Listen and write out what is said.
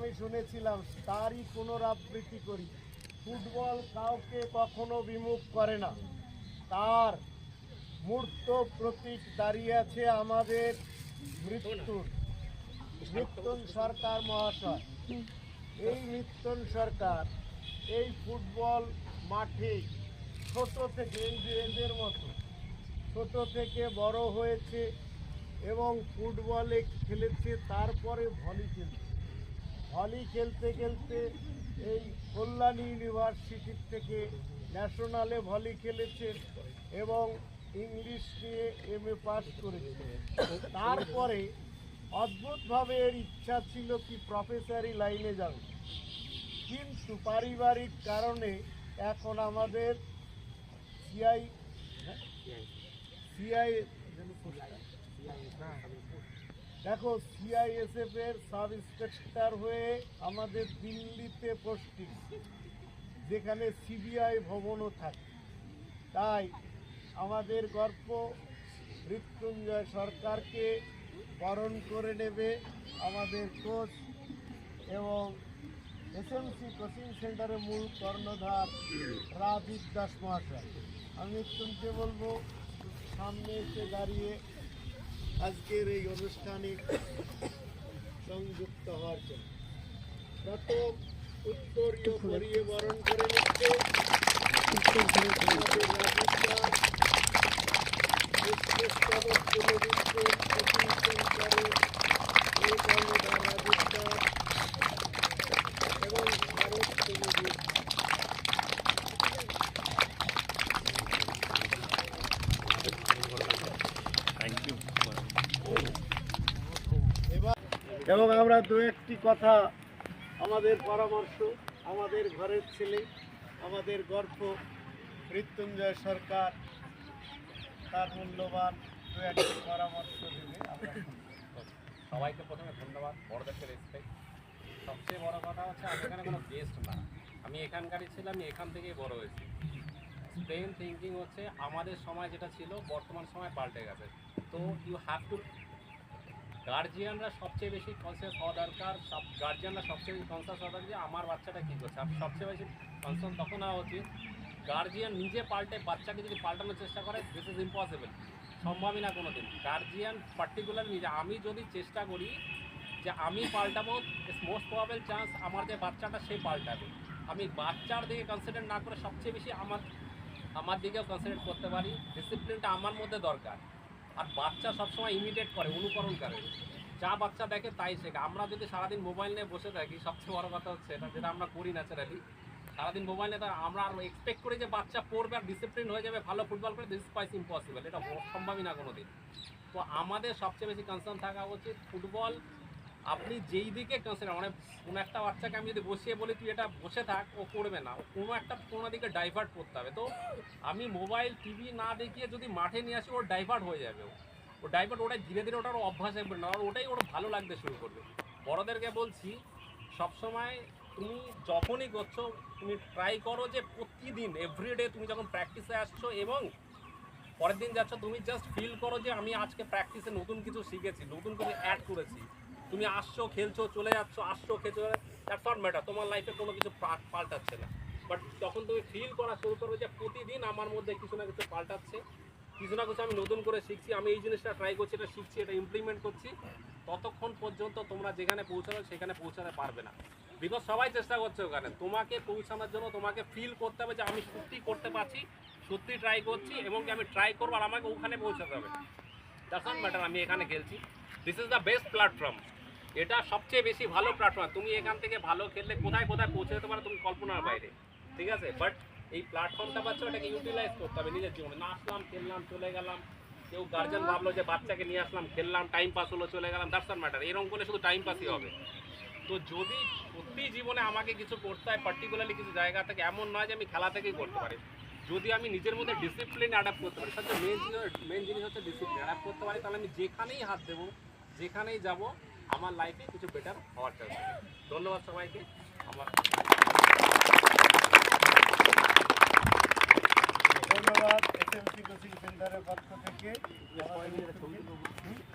আমি শুনেছিলাম, তারই পুনরাবৃত্তি করি। ফুটবল কাউকে কখনো বিমুখ করে না। তার মূর্ত প্রতীক দাঁড়িয়ে আছে আমাদের মৃত্যুর। মৃত্যুন সরকার মহাশয়। এই মৃত্যুন সরকার এই ফুটবল মাঠে ছোট থেকে এদের মতো, ছোট থেকে বড় হয়েছে এবং ফুটবলে খেলেছে, তারপরে ভলি খেলছে। ভলি খেলতে খেলতে এই কল্যাণী ইউনিভার্সিটির থেকে ন্যাশনালে ভলি খেলেছে এবং ইংলিশ নিয়ে এম এ পাস করেছে। তারপরে অদ্ভুতভাবে এর ইচ্ছা ছিল কি প্রফেসরি লাইনে যাবে কিন্তু পারিবারিক কারণে এখন আমাদের সিআই সিআই দেখো সিআইএসএফ এর সাব ইন্সপেক্টর হয়ে আমাদের দিল্লিতে পোস্টিং, যেখানে সিবিআই ভবনও থাকে। তাই আমাদের গর্ব, মৃত্যুঞ্জয় সরকারকে বরণ করে নেবে আমাদের কোচ এবং এসএমসি কোচিং সেন্টারের মূল কর্ণধার রাজীব দাস মহাশয়। আমি মৃত্যুঞ্জয় বলব, সামনে এসে দাঁড়িয়ে আজকের এই অনুষ্ঠানে সংযুক্ত হওয়ার জন্য। প্রথম উত্তরীয় পরিয়ে বরণ করে নিচ্ছে। আমাদের দাস পুষ্পস্তবক তুলে দিচ্ছে কোচিং সেন্টারের এই কর্ণধার রাজীব দাস এবং ভারত তুলে দিচ্ছে এবং আমরা দু একটি কথা, আমাদের পরামর্শ, আমাদের ঘরের ছেলে, আমাদের গর্ব মৃত্যুঞ্জয় সরকার, তার মূল্যবান দু একটি পরামর্শ দেবে সবাইকে প্রথমে ধন্যবাদ, বড়দেরকে রেসপেক্ট সবচেয়ে বড় কথা হচ্ছে, আমি এখানে কোনো গেস্ট না। আমি এখানকারই ছিলাম, আমি এখান থেকেই বড় হয়েছি। প্লেন থিঙ্কিং হচ্ছে, আমাদের সময় যেটা ছিল, বর্তমান সময় পাল্টে গেছে। তো ইউ হ্যাভ টু গার্জিয়ানরা সবচেয়ে বেশি কনসিয়াস হওয়া দরকার। সব গার্জিয়ানরা সবচেয়ে বেশি কনসিয়াস হওয়া দরকার যে, আমার বাচ্চাটা কী করছে? সবচেয়ে বেশি কনসার্ন তখন হওয়া উচিত। গার্জিয়ান নিজে পাল্টে বাচ্চাকে যদি পাল্টানোর চেষ্টা করে দিস ইজ ইম্পসিবল সম্ভবই না কোনো দিন গার্জিয়ান পার্টিকুলার নিজে আমি যদি চেষ্টা করি যে, আমি পাল্টাবো মোস্ট প্রবাবল চান্স আমার যে বাচ্চাটা, সে পাল্টাবে। আমি বাচ্চার দিকে কনসিডার না করে সবচেয়ে বেশি আমার আমার দিকেও কনসিডার করতে পারি। ডিসিপ্লিনটা আমার মধ্যে দরকার। আর বাচ্চা সবসময় ইমিটেট করে, অনুকরণ করে। যা বাচ্চা দেখে তাই শেখে। আমরা যদি সারাদিন মোবাইল নিয়ে বসে থাকি, সবচেয়ে বড় কথা হচ্ছে এটা, যেটা আমরা করি ন্যাচারালি সারাদিন মোবাইল নিয়ে আমরা আর এক্সপেক্ট করি যে বাচ্চা পড়বে আর ডিসিপ্লিন হয়ে যাবে, ভালো ফুটবল করে দিস পাইস ইম্পসিবল এটা সম্ভবই না কোনো দিন তো আমাদের সবচেয়ে বেশি কনসার্ন থাকা উচিত ফুটবল আপনি যেই দিকে কনসিডার মানে কোনো একটা বাচ্চাকে আমি যদি বসিয়ে বলি, তুই এটা বসে থাক, ও করবে না। কোনো একটা কোনো দিকে ডাইভার্ট করতে হবে। তো আমি মোবাইল টিভি না দেখিয়ে যদি মাঠে নিয়ে আসি, ওর ডাইভার্ট হয়ে যাবে ও। ডাইভার্ট ওটাই ধীরে ধীরে ওটার অভ্যাস হবে না আর ওটাই ওর ভালো লাগতে শুরু করবে। বড়দেরকে বলছি, সবসময় তুমি যখনই করছ, তুমি ট্রাই করো যে প্রতিদিন এভরিডে তুমি যখন প্র্যাকটিসে আসছো এবং পরের দিন যাচ্ছ, তুমি জাস্ট ফিল করো যে আমি আজকে প্র্যাকটিসে নতুন কিছু শিখেছি, নতুন কিছু অ্যাড করেছি। তুমি আসছো, খেলছো, চলে যাচ্ছ, আসছো, খেলছো দ্যাটস নট ম্যাটার তোমার লাইফে কোনো কিছু পাল্টাচ্ছে না। বাট তখন তুমি ফিল করা শুরু করবে যে প্রতিদিন আমার মধ্যে কিছু না কিছু পাল্টাচ্ছে, কিছু না কিছু আমি নতুন করে শিখছি, আমি এই জিনিসটা ট্রাই করছি, এটা শিখছি, এটা ইমপ্লিমেন্ট করছি, ততক্ষণ পর্যন্ত তোমরা যেখানে পৌঁছাবে সেখানে পৌঁছাতে পারবে না। বিকজ সবাই চেষ্টা করছে ওখানে। তোমাকে পৌঁছানোর জন্য তোমাকে ফিল করতে হবে যে আমি সত্যি করতে পারছি, সত্যি ট্রাই করছি, এবং কি আমি ট্রাই করব আর আমাকে ওখানে পৌঁছাতে হবে। দ্যাটস নট ম্যাটার আমি এখানে খেলছি। This is the best platform এটা সবচেয়ে বেশি ভালো প্ল্যাটফর্ম তুমি এখান থেকে ভালো খেললে কোথায় কোথায় পৌঁছে যেতে পারো তুমি কল্পনার বাইরে। ঠিক আছে? বাট এই প্ল্যাটফর্মটা পাচ্ছ এটাকে ইউটিলাইজ করতে হবে নিজের জীবনে। না আসলাম, খেললাম, চলে গেলাম। কেউ গার্জেন ভাবলো যে বাচ্চাকে নিয়ে আসলাম, খেললাম টাইম পাস হলো, চলে গেলাম। দ্যাটস ম্যাটার এরকম করে শুধু টাইম পাসই হবে। তো যদি সত্যি জীবনে আমাকে কিছু করতে হয় পার্টিকুলারলি কিছু জায়গা থেকে, এমন নয় যে আমি খেলা থেকেই করতে পারি। যদি আমি নিজের মধ্যে ডিসিপ্লিন অ্যাডাপ্ট করতে পারি, সবচেয়ে মেন জিনিস মেন জিনিস হচ্ছে ডিসিপ্লিন অ্যাডাপ্ট করতে পারি, তাহলে আমি যেখানেই হাত দেবো, যেখানেই যাব আমার লাইফে কিছু বেটার হওয়ার চান্স আছে। ধন্যবাদ সবাইকে। আমার ধন্যবাদ এসএমসি কোচিং সেন্টারের পক্ষ থেকে। আমাদের